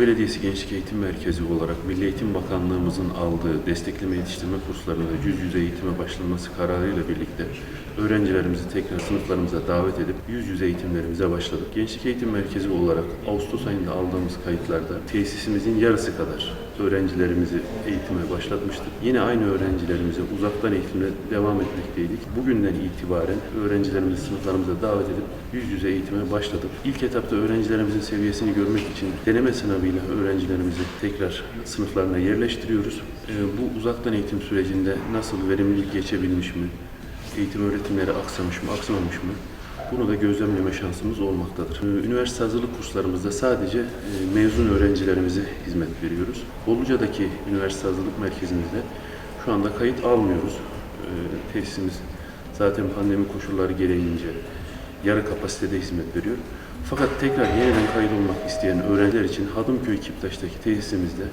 Belediyesi Gençlik Eğitim Merkezi olarak Milli Eğitim Bakanlığımızın aldığı destekleme yetiştirme kurslarına yüz yüze eğitime başlanması kararıyla birlikte öğrencilerimizi tekrar sınıflarımıza davet edip yüz yüze eğitimlerimize başladık. Gençlik Eğitim Merkezi olarak Ağustos ayında aldığımız kayıtlarda tesisimizin yarısı kadar öğrencilerimizi eğitime başlatmıştık. Yine aynı öğrencilerimize uzaktan eğitimle devam etmekteydik. Bugünden itibaren öğrencilerimizi sınıflarımıza davet edip yüz yüze eğitime başladık. İlk etapta öğrencilerimizin seviyesini görmek için deneme sınavıyla öğrencilerimizi tekrar sınıflarına yerleştiriyoruz. Ee, Bu uzaktan eğitim sürecinde nasıl verimlilik geçebilmiş mi? Eğitim öğretimleri aksamış mı, aksamamış mı? Bunu da gözlemleme şansımız olmaktadır. Ee, Üniversite hazırlık kurslarımızda sadece e, mezun öğrencilerimize hizmet veriyoruz. Boluca'daki üniversite hazırlık merkezimizde şu anda kayıt almıyoruz. Ee, Tesisimiz zaten pandemi koşulları gereğince yarı kapasitede hizmet veriyor. Fakat tekrar yeniden kaydolmak isteyen öğrenciler için Hadımköy Kiptaş'taki tesisimizde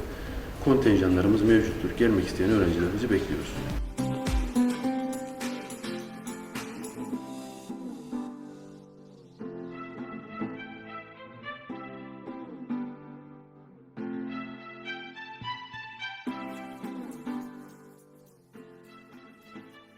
kontenjanlarımız mevcuttur. Gelmek isteyen öğrencilerimizi bekliyoruz.